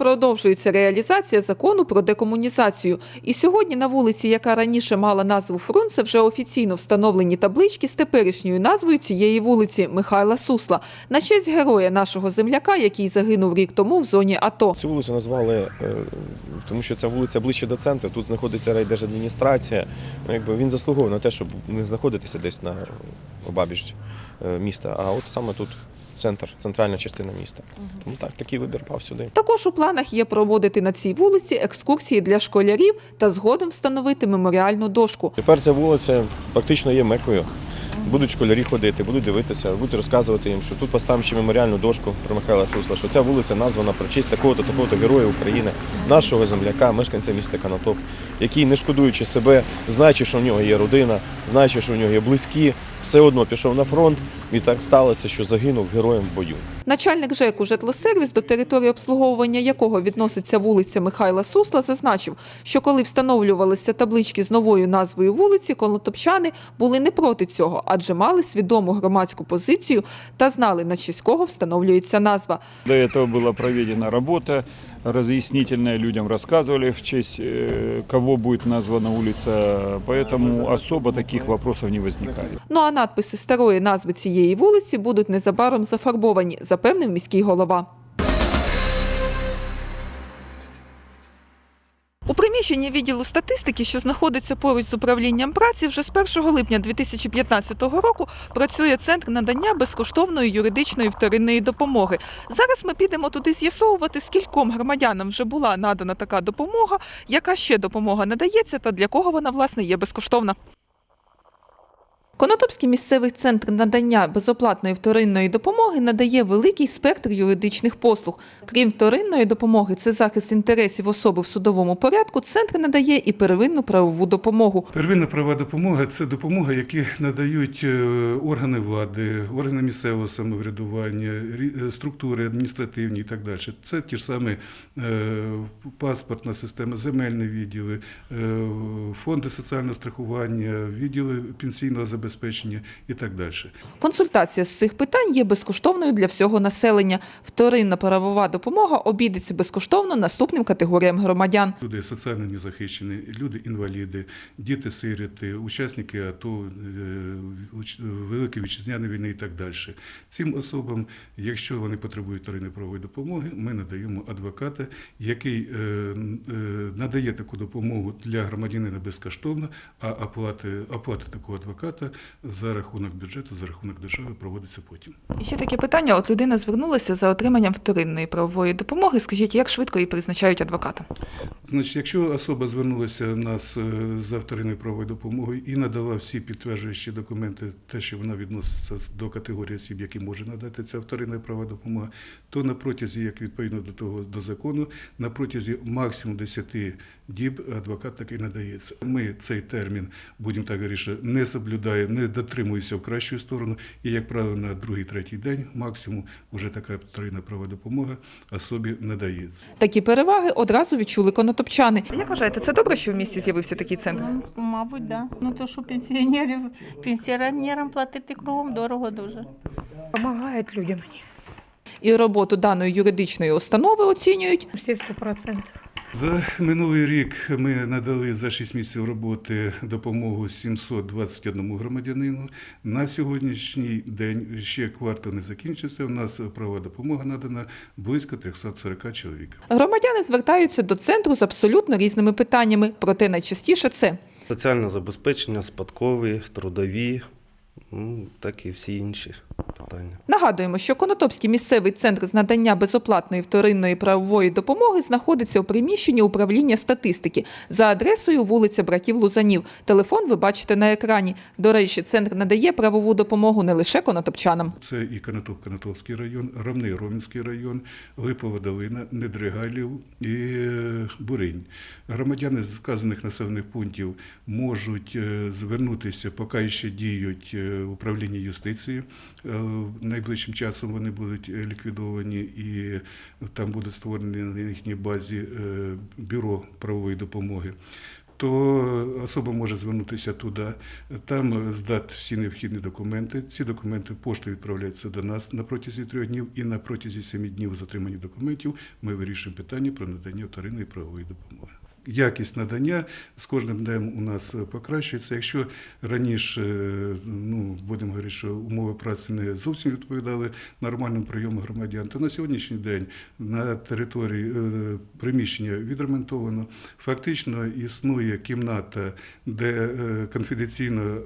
продовжується реалізація закону про декомунізацію. І сьогодні на вулиці, яка раніше мала назву Фрунзе, вже офіційно встановлені таблички з теперішньою назвою цієї вулиці Михайла Сусла на честь героя нашого земляка, який загинув рік тому в зоні АТО. Цю вулицю назвали, е, тому що ця вулиця ближче до центру, тут знаходиться райдержадміністрація. Ну, він заслуговує на те, щоб не знаходитися десь на обабіч е, міста, а от саме тут центр, центральна частина міста. Тому так, такий вибір пав сюди. Також у планах є проводити на цій вулиці екскурсії для школярів та згодом встановити меморіальну дошку. Тепер ця вулиця фактично є мекою. Будуть школярі ходити, будуть дивитися, будуть розказувати їм, що тут поставимо ще меморіальну дошку про Михайла Сусла, що ця вулиця названа про честь такого-то, такого-то героя України, нашого земляка, мешканця міста Канатоп, який, не шкодуючи себе, знаючи, що в нього є родина, знаючи, що в нього є близькі, все одно пішов на фронт, і так сталося, що загинув героєм в бою. Начальник ЖЕКу «Житлосервіс», до території обслуговування якого відноситься вулиця Михайла Сусла, зазначив, що коли встановлювалися таблички з новою назвою вулиці, колотопчани були не проти цього, адже мали свідому громадську позицію та знали, на честь кого встановлюється назва. До этого была проведена работа разъяснительная, людям рассказывали в честь э, кого будет названа улица, поэтому особо таких вопросов не возникает. Ну а надписи старої назви цієї вулиці будуть незабаром зафарбовані, запевнив міський голова. Приміщенні відділу статистики, що знаходиться поруч з управлінням праці, вже з 1 липня 2015 року працює центр надання безкоштовної юридичної вторинної допомоги. Зараз ми підемо туди з'ясовувати, скільком громадянам вже була надана така допомога, яка ще допомога надається та для кого вона власне є безкоштовна. Конотопський місцевий центр надання безоплатної вторинної допомоги надає великий спектр юридичних послуг. Крім вторинної допомоги, це захист інтересів особи в судовому порядку. Центр надає і первинну правову допомогу. Первинна права допомога це допомога, які надають е, органи влади, органи місцевого самоврядування, е, структури адміністративні і так далі. Це ті ж самі е, паспортна система, земельні відділи, фонди соціального страхування, відділи пенсійного забезпечення і так далі. Консультація з цих питань є безкоштовною для всього населення. Вторинна правова допомога обійдеться безкоштовно наступним категоріям громадян. Люди соціально незахищені, люди інваліди, діти сироти, учасники АТО, е, Великої вітчизняної війни і так далі. Цим особам, якщо вони потребують вторинної правової допомоги, ми надаємо адвоката, який е, е, надає таку допомогу для громадянина безкоштовно, а оплати, оплата такого адвоката за рахунок бюджету, за рахунок держави проводиться потім. І ще таке питання: от людина звернулася за отриманням вторинної правової допомоги. Скажіть, як швидко їй призначають адвоката? Значить, якщо особа звернулася в нас е, за вторинною правовою допомогою і надала всі підтверджуючі документи, те, що вона відноситься до категорії осіб, які може надати ця вторинна правова допомога, то на протязі, як відповідно до того до закону, на протязі максимум 10 діб адвокат такий надається. Ми цей термін, будемо так говорити, не соблюдаємо, не дотримуємося в кращу сторону, і, як правило, на другий, третій день максимум вже така вторинна правова допомога особі надається. Такі переваги одразу відчули конотопчани. Як вважаєте, це добре, що в місті з'явився такий центр? Ну, Мабуть, да. Ну то що пенсіонерів, пенсіонерам платити кругом дорого дуже. Помогають людям. І роботу даної юридичної установи оцінюють Всі 100%. За минулий рік ми надали за 6 місяців роботи допомогу 721 громадянину. На сьогоднішній день ще квартал не закінчився. У нас правова допомога надана близько 340 чоловік. Громадяни звертаються до центру з абсолютно різними питаннями, проте найчастіше це Соціальне забезпечення, спадкові, трудові, ну, так і всі інші питання. Нагадуємо, що Конотопський місцевий центр з надання безоплатної вторинної правової допомоги знаходиться у приміщенні управління статистики за адресою вулиця Братів Лузанів. Телефон ви бачите на екрані. До речі, центр надає правову допомогу не лише конотопчанам. Це і Канатоп, Канатопський район, Ромний Ромінський район, Липова долина, Недригалів і е, Буринь. Громадяни з вказаних населених пунктів можуть е, звернутися, поки ще діють е, управління юстиції. Е, Найближчим часом вони будуть е, ліквідовані і там буде створене на їхній базі е, бюро правової допомоги. то особа може звернутися туди, там здати всі необхідні документи. Ці документи поштою відправляються до нас на протязі трьох днів, і на протязі семи днів з отримання документів ми вирішуємо питання про надання вторинної правової допомоги. Якість надання з кожним днем у нас покращується. Якщо раніше, е, ну будемо говорити, що умови праці не зовсім відповідали нормальному прийому громадян, то на сьогоднішній день на території е, приміщення відремонтовано. Фактично існує кімната, де е, конфіденційно е,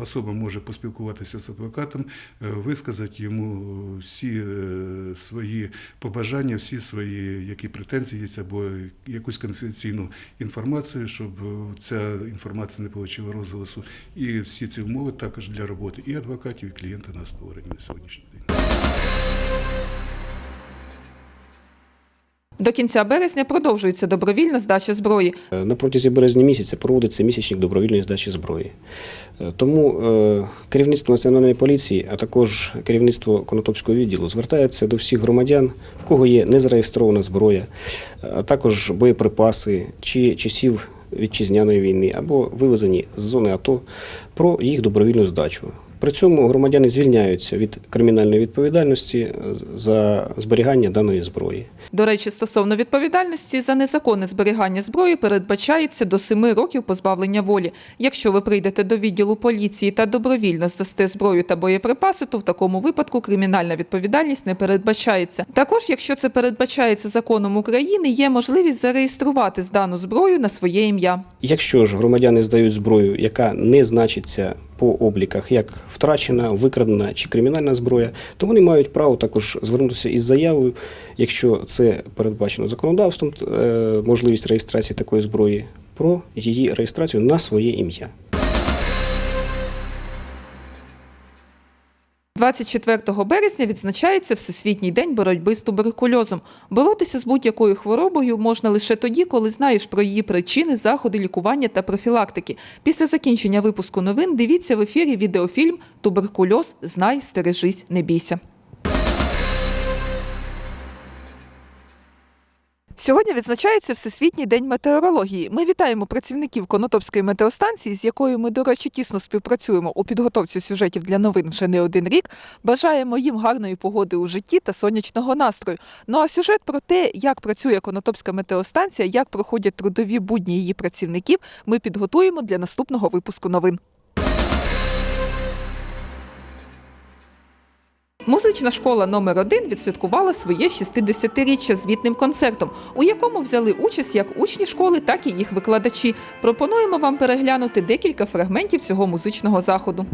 особа може поспілкуватися з адвокатом, е, висказати йому всі е, свої побажання, всі свої які претензії є, або якусь конфіденційну інформацію, щоб е, ця інформація не отримала розголосу. І всі ці умови також для роботи і адвокатів, і клієнта на створені на сьогоднішній день. До кінця березня продовжується добровільна здача зброї. Е, На протязі березня місяця проводиться місячник добровільної здачі зброї. Е, Тому е, керівництво національної поліції, а також керівництво Конотопського відділу звертається до всіх громадян, в кого є незареєстрована зброя, а також боєприпаси чи часів вітчизняної війни або вивезені з зони АТО про їх добровільну здачу. При цьому громадяни звільняються від кримінальної відповідальності за зберігання даної зброї. До речі, стосовно відповідальності за незаконне зберігання зброї передбачається до 7 років позбавлення волі. Якщо ви прийдете до відділу поліції та добровільно здасте зброю та боєприпаси, то в такому випадку кримінальна відповідальність не передбачається. Також, якщо це передбачається законом України, є можливість зареєструвати здану зброю на своє ім'я. Якщо ж громадяни здають зброю, яка не значиться по обліках як втрачена, викрадена чи кримінальна зброя, то вони мають право також звернутися із заявою, якщо це передбачено законодавством, е, можливість реєстрації такої зброї, про її реєстрацію на своє ім'я. 24 березня відзначається Всесвітній день боротьби з туберкульозом. Боротися з будь-якою хворобою можна лише тоді, коли знаєш про її причини, заходи лікування та профілактики. Після закінчення випуску новин дивіться в ефірі відеофільм Туберкульоз. Знай, стережись, не бійся. Сьогодні відзначається Всесвітній день метеорології. Ми вітаємо працівників Конотопської метеостанції, з якою ми, до речі, тісно співпрацюємо у підготовці сюжетів для новин вже не один рік. Бажаємо їм гарної погоди у житті та сонячного настрою. Ну а сюжет про те, як працює Конотопська метеостанція, як проходять трудові будні її працівників, ми підготуємо для наступного випуску новин. Музична школа номер 1 відсвяткувала своє 60-річчя звітним концертом, у якому взяли участь як учні школи, так і їх викладачі. Пропонуємо вам переглянути декілька фрагментів цього музичного заходу.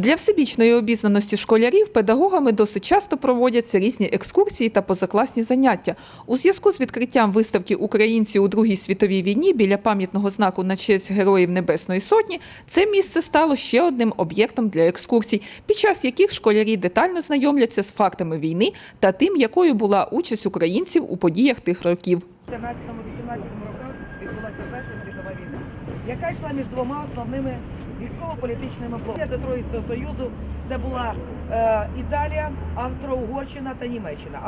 Для всебічної обізнаності школярів педагогами досить часто проводяться різні екскурсії та позакласні заняття. У зв'язку з відкриттям виставки Українці у Другій світовій війні біля пам'ятного знаку на честь Героїв Небесної Сотні це місце стало ще одним об'єктом для екскурсій, під час яких школярі детально знайомляться з фактами війни та тим, якою була участь українців у подіях тих років. У 17-18 роках відбулася перша яка йшла між двома основними військово-політичними блоками. До Союзу це була е, Італія, Австро-Угорщина та Німеччина.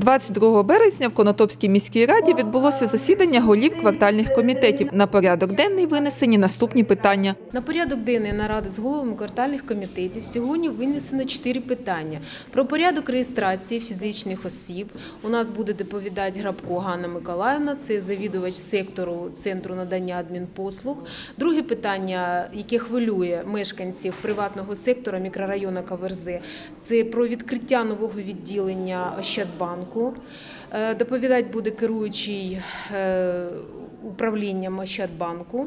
22 березня в Конотопській міській раді відбулося засідання голів квартальних комітетів. На порядок денний винесені наступні питання. На порядок денний наради з головами квартальних комітетів сьогодні винесено чотири питання. Про порядок реєстрації фізичних осіб. У нас буде доповідати Грабко Ганна Миколаївна, це завідувач сектору Центру надання адмінпослуг. Друге питання, яке хвилює мешканців приватного сектора мікрорайону Каверзи, це про відкриття нового відділення Ощадбанку. Е, Доповідати буде керуючий е, управлінням Ощадбанку.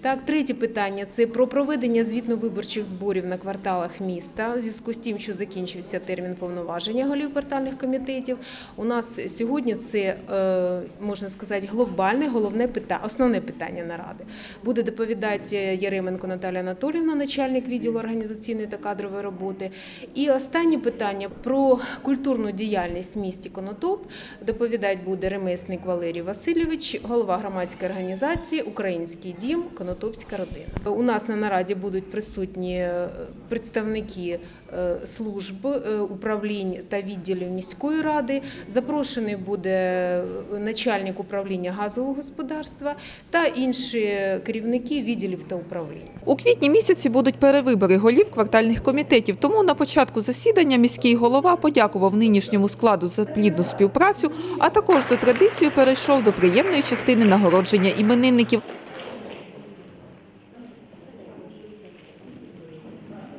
Так, третє питання це про проведення звітно-виборчих зборів на кварталах міста. У зв'язку з тим, що закінчився термін повноваження голів квартальних комітетів. У нас сьогодні це е, можна сказати глобальне, головне питання, основне питання наради. Буде доповідати Яременко Наталія Анатоліївна, начальник відділу організаційної та кадрової роботи. І останнє питання про культурну діяльність в місті Конотоп. Доповідати буде ремесник Валерій Васильович, голова громадської організації Український дім Конотопська родина. У нас на нараді будуть присутні е, представники е, служб, е, управлінь та відділів міської ради. Запрошений буде начальник управління газового господарства та інші керівники відділів та управлінь. У квітні місяці будуть перевибори голів квартальних комітетів. Тому на початку засідання міський голова подякував нинішньому складу за плідну співпрацю, а також за традицію перейшов до приємної частини нагородження іменинників.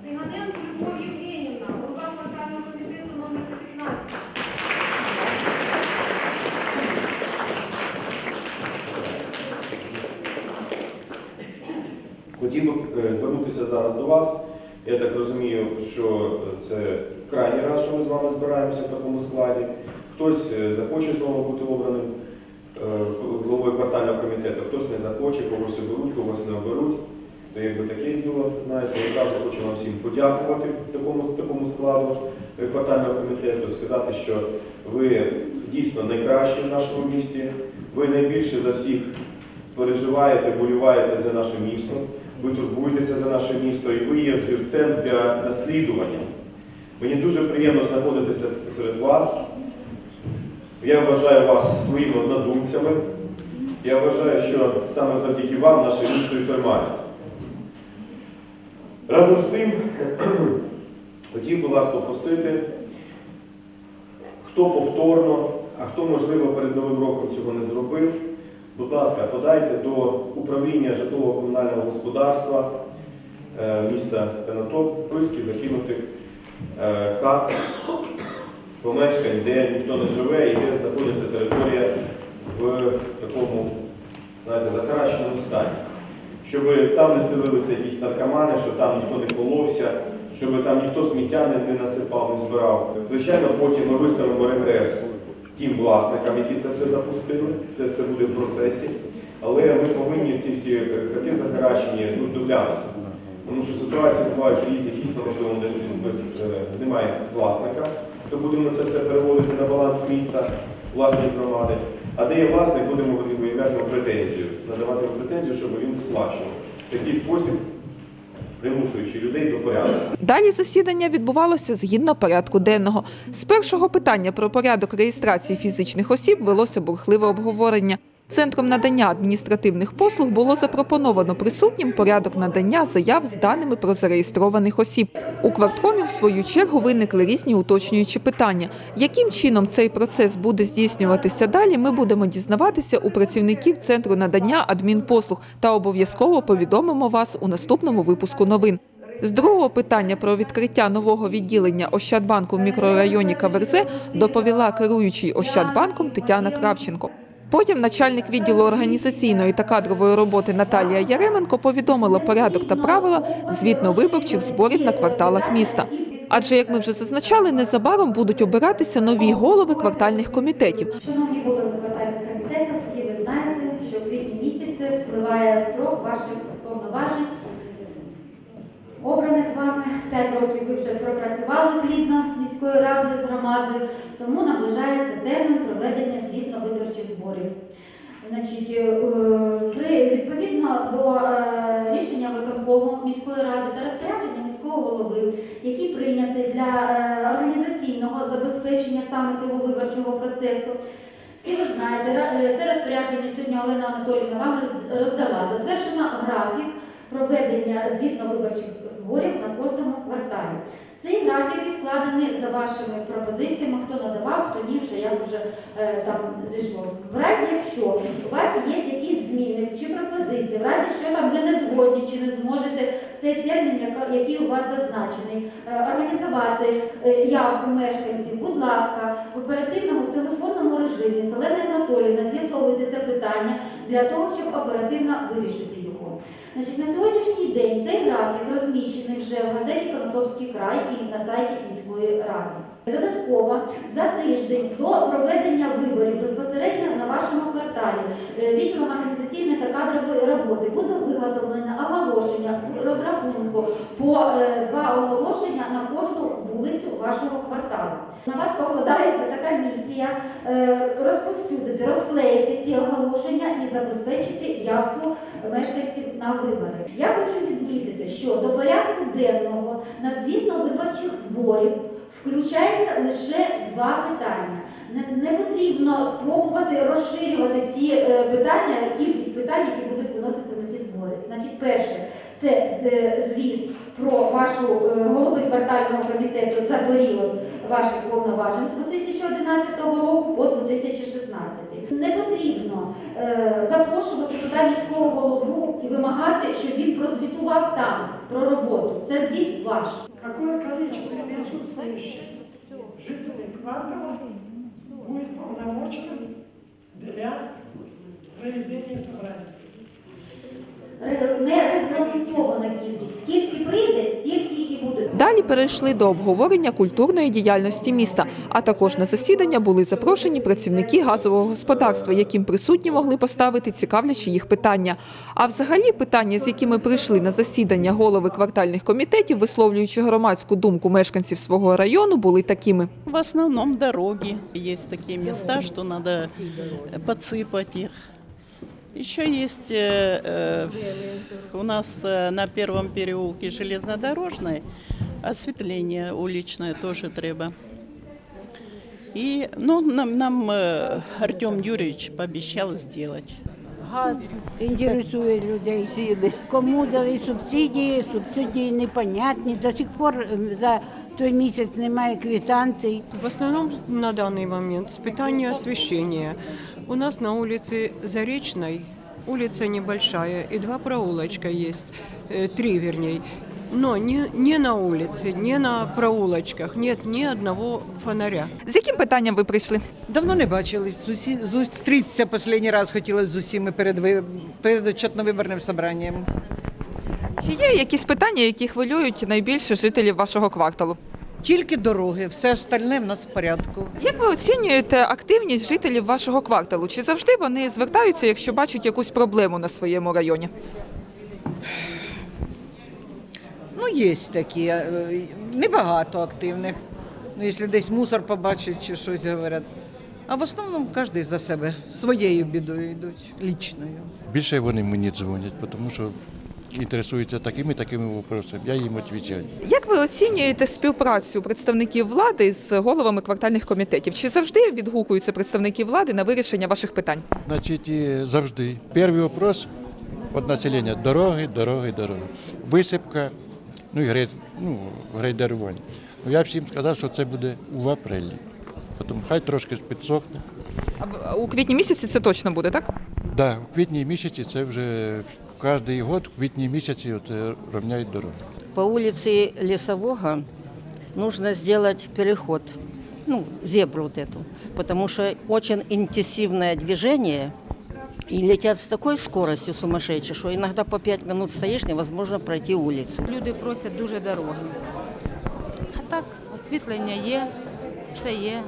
Сиганенко Любов Євгенівна, голова квартального комітету номер 15. Хотів би е, звернутися зараз до вас. Я так розумію, що це крайній раз, що ми з вами збираємося в такому складі. Хтось е, захоче знову бути обраним е, головою квартального комітету, хтось не захоче, когось оберуть, когось не оберуть. То якби таке діло, знаєте, одразу хочу вам всім подякувати такому, такому складу е, квартального комітету, сказати, що ви дійсно найкращі в нашому місті, ви найбільше за всіх переживаєте, болюваєте за наше місто, ви турбуєтеся за наше місто і ви є взірцем для наслідування. Мені дуже приємно знаходитися серед вас. Я вважаю вас своїми однодумцями. Я вважаю, що саме завдяки вам наше місто і тримається. Разом з тим, хотів би вас попросити, хто повторно, а хто, можливо, перед Новим роком цього не зробив, будь ласка, подайте до управління житлово-комунального господарства е, міста Конотоп списки закинутих е, помешкань, де ніхто не живе і де знаходиться територія в такому, знаєте, захаращеному стані. Щоб там не селилися якісь наркомани, щоб там ніхто не коловся, щоб там ніхто сміття не, не насипав, не збирав. Звичайно, потім ми виставимо регрес тим власникам, які це все запустили. Це все буде в процесі. Але ми повинні ці всі хати захарачені ну, доглянути. Тому що ситуації бувають різні, дійсно, можливо, десь без, е, немає власника, то будемо це все переводити на баланс міста, власність громади. А де є власник, будемо виявляти претензію, надавати йому претензію, щоб він сплачував. Такий спосіб примушуючи людей до порядку. Далі засідання відбувалося згідно порядку денного. З першого питання про порядок реєстрації фізичних осіб велося бурхливе обговорення. Центром надання адміністративних послуг було запропоновано присутнім порядок надання заяв з даними про зареєстрованих осіб. У кварткомі, в свою чергу, виникли різні уточнюючі питання. Яким чином цей процес буде здійснюватися далі, ми будемо дізнаватися у працівників Центру надання адмінпослуг та обов'язково повідомимо вас у наступному випуску новин. З другого питання про відкриття нового відділення Ощадбанку в мікрорайоні Каверзе доповіла керуючий Ощадбанком Тетяна Кравченко. Потім начальник відділу організаційної та кадрової роботи Наталія Яременко повідомила порядок та правила звітно-виборчих зборів на кварталах міста. Адже, як ми вже зазначали, незабаром будуть обиратися нові голови квартальних комітетів. Шановні голови квартальних комітетів, всі ви знаєте, що в квітні місяці спливає срок ваших повноважень, обраних вами. П'ять років ви вже пропрацювали плідно з міською радою, з громадою, тому наближається термін проведення звітно-виборчих зборів. Значить, е, відповідно до е, рішення виконкому міської ради та розпорядження міського голови, які прийняті для е, організаційного забезпечення саме цього виборчого процесу. Всі ви знаєте, це розпорядження сьогодні Олена Анатоліївна вам роздала. Затверджено графік проведення звітно-виборчих зборів на кожному кварталі. Цей графік складений за вашими пропозиціями, хто надавав, хто ні, вже як вже е, там зійшло. В разі, якщо у вас є якісь зміни чи пропозиції, в разі, що там ви не згодні чи не зможете цей термін, який у вас зазначений, е, організувати е, явку мешканців, будь ласка, в оперативному в телефонному режимі з Оленою Анатоліївною з'ясовуйте це питання для того, щоб оперативно вирішити. Значить, на сьогоднішній день цей графік розміщений вже в газеті Конотопський край і на сайті міської ради. Додатково за тиждень до проведення виборів безпосередньо на вашому кварталі е, відділом організаційної та кадрової роботи буде виготовлено оголошення в розрахунку по е, два оголошення на кожну вулицю вашого кварталу. На вас покладається така місія е, розповсюдити, розклеїти ці оголошення і забезпечити явку мешканців на вибори. Я хочу відмітити, що до порядку денного на звітно-виборчих зборів включається лише два питання. Не, потрібно спробувати розширювати ці е, питання, кількість питань, які будуть виноситися на ці збори. Значить, перше, це звіт про вашу е, голови квартального комітету за період ваших повноважень з 2011 року по 2016. Не потрібно е, запрошувати туди міського голову і вимагати, щоб він прозвітував там про роботу. Це звіт ваш. Какое количество присутствующих жителей квартала будет полномочным для проведения собрания? Не регламентована кількість. Скільки прийде, стільки і буде. Далі перейшли до обговорення культурної діяльності міста. А також на засідання були запрошені працівники газового господарства, яким присутні могли поставити цікавлячі їх питання. А взагалі питання, з якими прийшли на засідання голови квартальних комітетів, висловлюючи громадську думку мешканців свого району, були такими. В основном дороги. Есть такие места, что надо э, подсыпать их. Еще есть э, э, у нас э, на первом переулке железнодорожной осветление уличное тоже треба. И ну, нам, нам э, Артем Юрьевич пообещал сделать. Газ інтересує людей. Кому дали субсидії, субсидії непонятні. До сих пор ем, за той місяць немає квитанцій. В основном на данный момент с питания освещения. У нас на улице Заречной улица небольшая и два проулочка есть, э, три вернее. Но не, не на улице, не на проулочках нет ни одного фонаря. З яким питанням ви прийшли? Давно не бачились. З усі- Зустрітися останній раз хотілося з усіми перед, ви- перед отчетно-виборним собранням. Чи є якісь питання, які хвилюють найбільше жителів вашого кварталу? Тільки дороги, все остальне в нас в порядку. Як ви оцінюєте активність жителів вашого кварталу? Чи завжди вони звертаються, якщо бачать якусь проблему на своєму районі? Ну, є такі, е, небагато активних. Ну, якщо десь мусор побачать чи щось говорять. А в основному кожен за себе своєю бідою йдуть, лічною. Більше вони мені дзвонять, тому що інтересуються такими такими вопросами. Я їм відповідаю. Як ви оцінюєте співпрацю представників влади з головами квартальних комітетів? Чи завжди відгукуються представники влади на вирішення ваших питань? Значить, завжди. Перший вопрос від населення дороги, дороги, дороги. Висипка, ну і грей, ну, грейдерування. Ну, я всім сказав, що це буде в апрелі. Потім хай трошки підсохне. А У квітні місяці це точно буде, так? Да, в квітні місяці це вже кожен рік, в квітні місяці оце рівняють дороги. По улице Лесового нужно сделать переход, ну, зебру вот эту, потому что очень интенсивное движение и летят с такой скоростью сумасшедшей, что иногда по пять минут стоишь, невозможно пройти улицу. Люди просять дуже дороги. А так, освітлення є, все є.